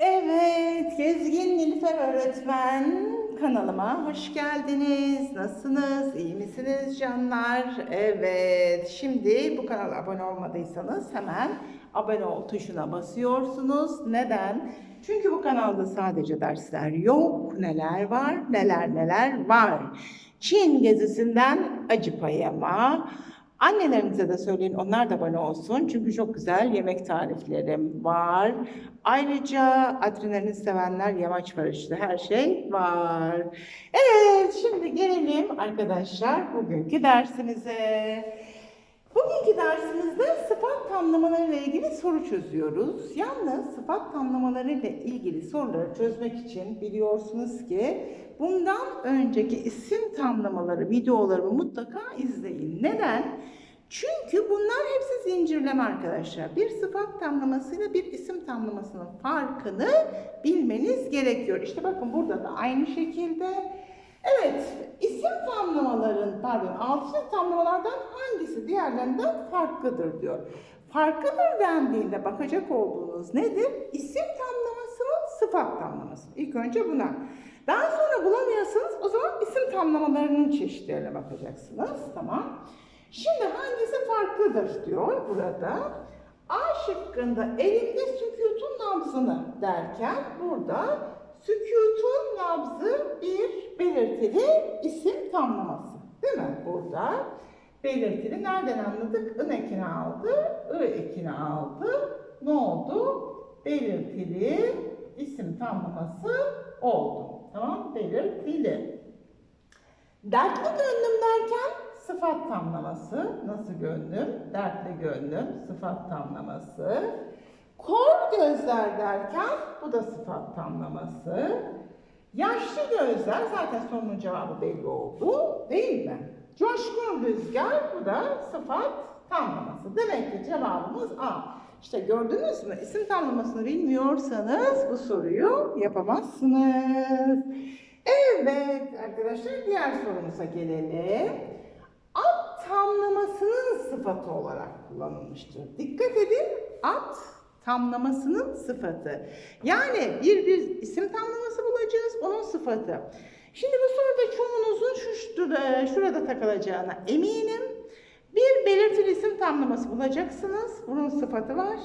Evet, Gezgin Nilüfer Öğretmen kanalıma hoş geldiniz. Nasılsınız? İyi misiniz canlar? Evet, şimdi bu kanala abone olmadıysanız hemen abone ol tuşuna basıyorsunuz. Neden? Çünkü bu kanalda sadece dersler yok. Neler var? Neler neler var. Çin gezisinden acı payama, Annelerimize de söyleyin onlar da abone olsun. Çünkü çok güzel yemek tariflerim var. Ayrıca adrenalin sevenler yamaç paraşütü her şey var. Evet şimdi gelelim arkadaşlar bugünkü dersimize. Bugünkü dersimizde sıfat tamlamaları ile ilgili soru çözüyoruz. Yalnız sıfat tamlamaları ile ilgili soruları çözmek için biliyorsunuz ki bundan önceki isim tamlamaları videolarımı mutlaka izleyin. Neden? Çünkü bunlar hepsi zincirleme arkadaşlar. Bir sıfat tamlamasıyla bir isim tamlamasının farkını bilmeniz gerekiyor. İşte bakın burada da aynı şekilde Evet, isim tamlamaların, pardon, altılı tamlamalardan hangisi diğerlerinden farklıdır diyor. Farklıdır dendiğinde bakacak olduğunuz nedir? İsim tamlaması mı, sıfat tamlaması? İlk önce buna. Daha sonra bulamıyorsanız o zaman isim tamlamalarının çeşitlerine bakacaksınız. Tamam. Şimdi hangisi farklıdır diyor burada. A şıkkında elimde sükutun nabzını derken burada sükutun nabzı bir belirtili isim tamlaması. Değil mi? Burada belirtili nereden anladık? In ekini aldı, ı ekini aldı. Ne oldu? Belirtili isim tamlaması oldu. Tamam? Belirtili. Dertli gönlüm derken sıfat tamlaması. Nasıl gönlüm? Dertli gönlüm, sıfat tamlaması. Kor gözler derken bu da sıfat tamlaması. Yaşlı gözler zaten sorunun cevabı belli oldu değil mi? Coşkun rüzgar bu da sıfat tamlaması. Demek ki cevabımız A. İşte gördünüz mü? İsim tamlamasını bilmiyorsanız bu soruyu yapamazsınız. Evet arkadaşlar diğer sorumuza gelelim. Tamlamasının sıfatı olarak kullanılmıştır. Dikkat edin at tamlamasının sıfatı. Yani bir bir isim tamlaması bulacağız onun sıfatı. Şimdi bu soruda çoğunuzun şu şurada, şurada takılacağına eminim. Bir belirtili isim tamlaması bulacaksınız. Bunun sıfatı var.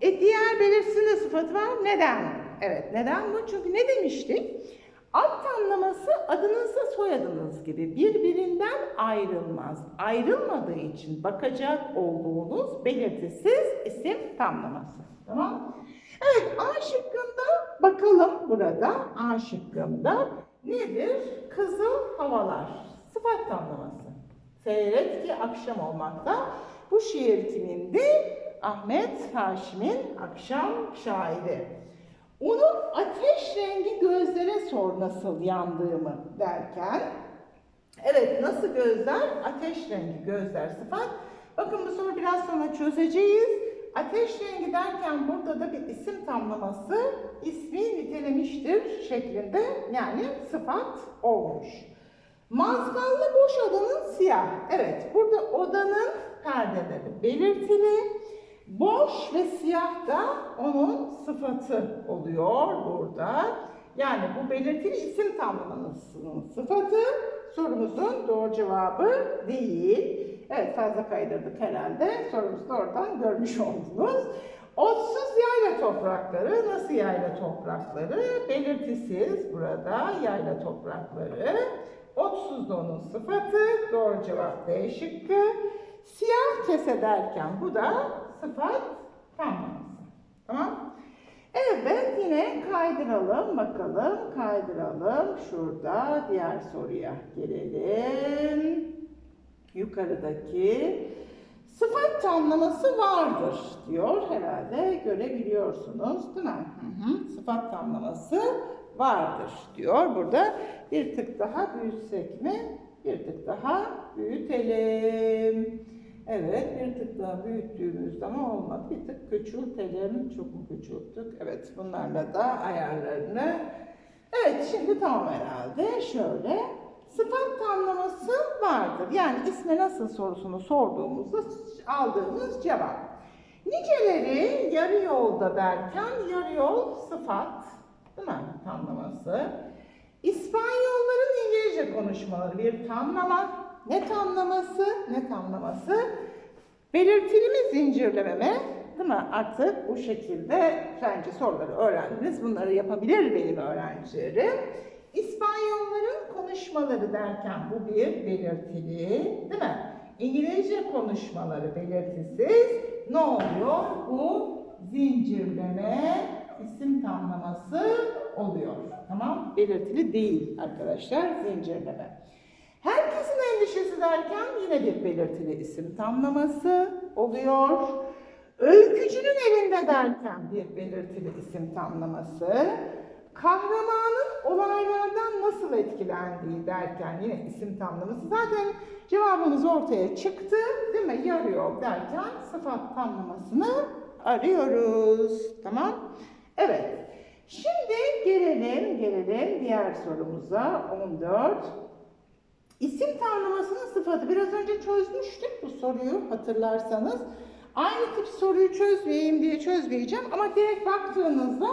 E diğer belirtisinin de sıfatı var. Neden? Evet neden bu? Çünkü ne demiştik? Ad tamlaması adınızla soyadınız gibi birbirinden ayrılmaz. Ayrılmadığı için bakacak olduğunuz belirtisiz isim tamlaması. Tamam? Evet A şıkkında bakalım burada A şıkkında nedir? Kızıl havalar. Sıfat tamlaması. Seyret ki akşam olmakta. Bu şiir kimindi? Ahmet Haşim'in akşam şairi. Onu ateş rengi gözlere sor nasıl yandığımı derken, evet nasıl gözler? Ateş rengi gözler sıfat. Bakın bu soru biraz sonra çözeceğiz. Ateş rengi derken burada da bir isim tamlaması ismi nitelemiştir şeklinde yani sıfat olmuş. Mazgallı boş odanın siyah. Evet burada odanın perdeleri belirtili. Boş ve siyah da onun sıfatı oluyor burada. Yani bu belirtili isim tamlamasının sıfatı sorumuzun doğru cevabı değil. Evet fazla kaydırdık herhalde. Sorumuzu da oradan görmüş oldunuz. Otsuz yayla toprakları, nasıl yayla toprakları? Belirtisiz burada yayla toprakları. Otsuz da onun sıfatı. Doğru cevap D şıkkı. Siyah kese derken bu da sıfat tamlaması. Tamam. Evet yine kaydıralım bakalım. Kaydıralım. Şurada diğer soruya gelelim. Yukarıdaki sıfat tamlaması vardır diyor herhalde görebiliyorsunuz değil mi? Hı hı. Sıfat tamlaması vardır diyor. Burada bir tık daha büyütsek mi? Bir tık daha büyütelim. Evet bir tık daha büyüttüğümüzde ama olmadı. Bir tık küçültelim. Çok mu küçülttük? Evet bunlarla da ayarlarını. Evet şimdi tamam herhalde. Şöyle sıfat tamlaması vardır. Yani isme nasıl sorusunu sorduğumuzda aldığımız cevap. Niceleri yarı yolda derken yarı yol sıfat değil mi? Tamlaması. İspanyolların İngilizce konuşmaları bir tamlama. Ne tamlaması? Ne tamlaması? Belirtili mi zincirleme mi? Değil mi? Artık bu şekilde bence soruları öğrendiniz. Bunları yapabilir benim öğrencilerim. İspanyolların konuşmaları derken bu bir belirtili, değil mi? İngilizce konuşmaları belirtisiz. Ne oluyor? Bu zincirleme isim tamlaması oluyor. Tamam? Belirtili değil arkadaşlar zincirleme. Herkesin endişesi derken yine bir belirtili isim tamlaması oluyor. Öykücünün elinde derken bir belirtili isim tamlaması. Kahramanın olaylardan nasıl etkilendiği derken yine isim tamlaması. Zaten cevabımız ortaya çıktı değil mi? Yarıyor derken sıfat tamlamasını arıyoruz. Tamam? Evet. Şimdi gelelim, gelelim diğer sorumuza. 14. İsim tanımlamasının sıfatı. Biraz önce çözmüştük bu soruyu hatırlarsanız. Aynı tip soruyu çözmeyeyim diye çözmeyeceğim ama direkt baktığınızda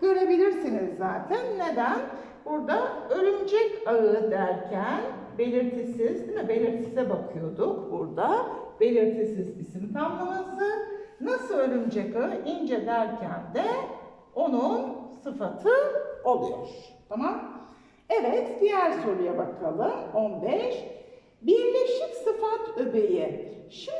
görebilirsiniz zaten. Neden? Burada örümcek ağı derken belirtisiz değil mi? Belirtisize bakıyorduk burada. Belirtisiz isim tamlaması. Nasıl örümcek ağı? ince derken de onun sıfatı oluyor. Tamam? Evet, diğer soruya bakalım. 15. Birleşik sıfat öbeği. Şimdi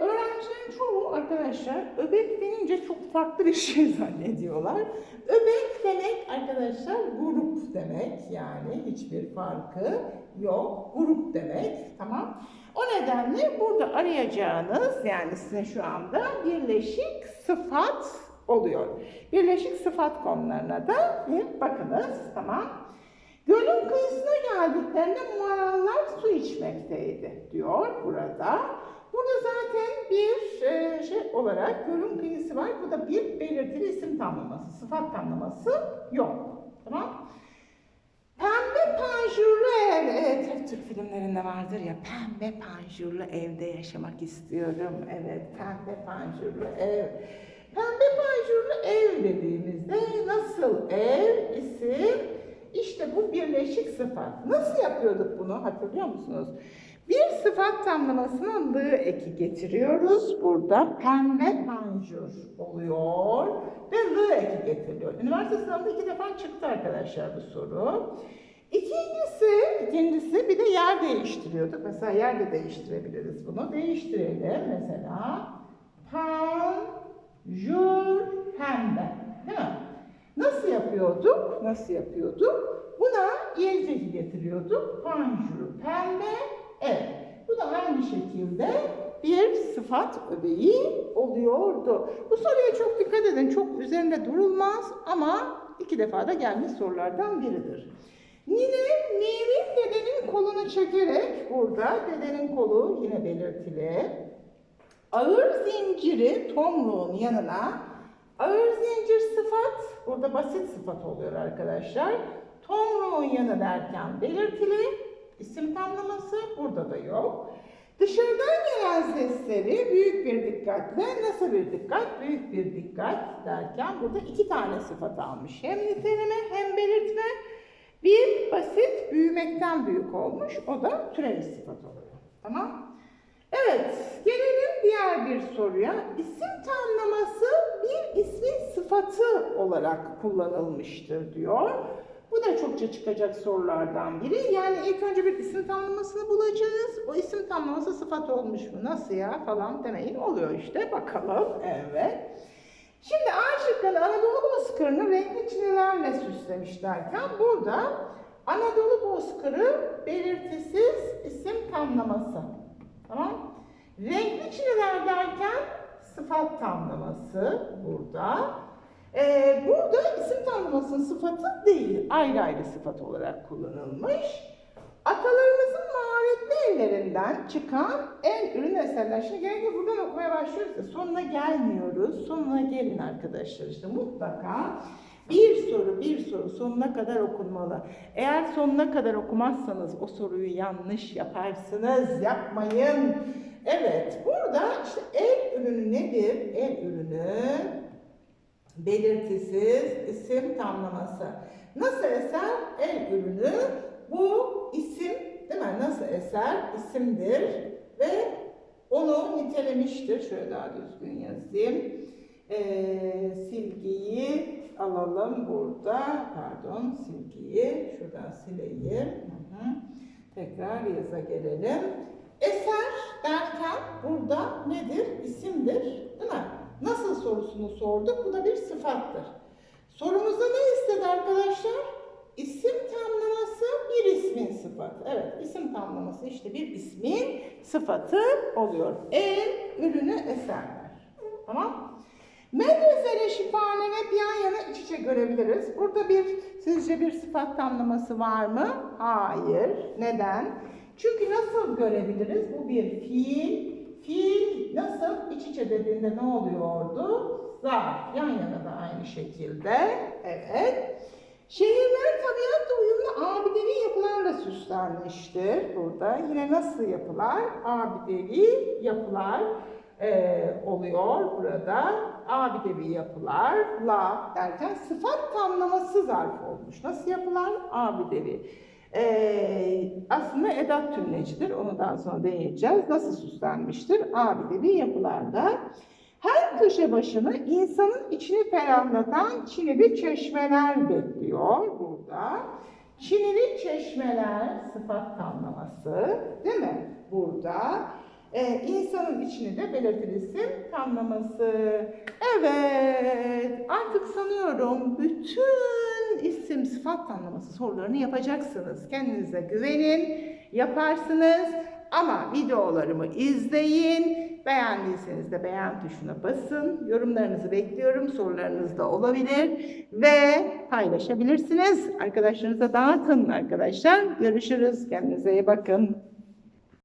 öğrencilerin çoğu arkadaşlar öbek denince çok farklı bir şey zannediyorlar. Öbek demek arkadaşlar grup demek yani hiçbir farkı yok. Grup demek tamam. O nedenle burada arayacağınız yani sizin şu anda birleşik sıfat oluyor. Birleşik sıfat konularına da bir bakınız tamam. Gölün kıyısına geldiklerinde mağaralar su içmekteydi diyor burada. Burada zaten bir e, şey olarak gölün kıyısı var. Bu da bir belirtili isim tamlaması, sıfat tamlaması yok. Tamam? Pembe panjurlu ev. Evet, Türk filmlerinde vardır ya. Pembe panjurlu evde yaşamak istiyorum. Evet, pembe panjurlu ev. Pembe panjurlu ev dediğimizde nasıl ev, isim, işte bu birleşik sıfat. Nasıl yapıyorduk bunu hatırlıyor musunuz? Bir sıfat tamlamasına lı eki getiriyoruz. Burada pembe panjur oluyor ve lı eki getiriliyor. Üniversite sınavında iki defa çıktı arkadaşlar bu soru. İkincisi, ikincisi bir de yer değiştiriyorduk. Mesela yer de değiştirebiliriz bunu. Değiştirelim mesela. Panjur pembe. Değil mi? Nasıl yapıyorduk? Nasıl yapıyorduk? Buna yelteki getiriyorduk. Panjuru pembe, evet. Bu da aynı şekilde bir sıfat öbeği oluyordu. Bu soruya çok dikkat edin. Çok üzerinde durulmaz ama iki defa da gelmiş sorulardan biridir. Nine, Nil'in dedenin kolunu çekerek burada dedenin kolu yine belirtili. Ağır zinciri tomruğun yanına Ağır zincir sıfat, burada basit sıfat oluyor arkadaşlar. Tomruğun yanı derken belirtili, isim tamlaması burada da yok. Dışarıdan gelen sesleri büyük bir dikkatle, nasıl bir dikkat? Büyük bir dikkat derken burada iki tane sıfat almış. Hem niteleme hem belirtme. Bir basit büyümekten büyük olmuş, o da türevi sıfat oluyor. Tamam? Evet, gelelim diğer bir soruya. İsim tanımlaması bir ismin sıfatı olarak kullanılmıştır diyor. Bu da çokça çıkacak sorulardan biri. Yani ilk önce bir isim tanımlamasını bulacağız. O isim tanımlaması sıfat olmuş mu? Nasıl ya falan demeyin. Oluyor işte. Bakalım. Evet. Şimdi A şıkkını Anadolu bozkırını renkli çilelerle süslemiş derken burada Anadolu bozkırı belirtisiz isim tamlaması. Tamam. Renkli çileler derken sıfat tamlaması burada. Ee, burada isim tamlamasının sıfatı değil, ayrı ayrı sıfat olarak kullanılmış. Atalarımızın maharetli ellerinden çıkan en ürün eserler. Şimdi genellikle buradan okumaya başlıyoruz da sonuna gelmiyoruz. Sonuna gelin arkadaşlar işte mutlaka. Bir soru bir soru sonuna kadar okunmalı. Eğer sonuna kadar okumazsanız o soruyu yanlış yaparsınız. Yapmayın. Evet, burada işte el ürünü nedir? El ürünü belirtisiz isim tamlaması. Nasıl eser? El ürünü bu isim değil mi? Nasıl eser? isimdir ve onu nitelemiştir. Şöyle daha düzgün yazayım. Ee, alalım burada. Pardon, silgiyi şuradan sileyim. Hı hı. Tekrar yaza gelelim. Eser derken burada nedir? İsimdir, değil mi? Nasıl sorusunu sorduk. Bu da bir sıfattır. Sorumuzda ne istedi arkadaşlar? İsim tamlaması bir ismin sıfatı. Evet, isim tamlaması işte bir ismin sıfatı oluyor. El, ürünü, eserler. Tamam? Medrese ile şifane hep yan yana iç içe görebiliriz. Burada bir, sizce bir sıfat tamlaması var mı? Hayır. Neden? Çünkü nasıl görebiliriz? Bu bir fiil. Fiil nasıl iç içe dediğinde ne oluyordu? Zarf. Yan yana da aynı şekilde. Evet. Şehirler tabiatla uyumlu abidevi yapılarla süslenmiştir. Burada yine nasıl yapılar? Abidevi yapılar e, oluyor burada. Abidevi yapılarla derken sıfat tamlaması zarf olmuş. Nasıl yapılar? Abidevi. Ee, aslında edat tümlecidir. Onu daha sonra değineceğiz. Nasıl süslenmiştir? Abidevi yapılarda. Her köşe başını insanın içini ferahlatan çinili çeşmeler bekliyor burada. Çinili çeşmeler sıfat tamlaması değil mi? Burada. Ee, insanın içini de belirtir isim tamlaması. Evet, artık sanıyorum bütün isim sıfat tamlaması sorularını yapacaksınız. Kendinize güvenin, yaparsınız. Ama videolarımı izleyin. Beğendiyseniz de beğen tuşuna basın. Yorumlarınızı bekliyorum. Sorularınız da olabilir. Ve paylaşabilirsiniz. Arkadaşlarınıza dağıtın arkadaşlar. Görüşürüz. Kendinize iyi bakın.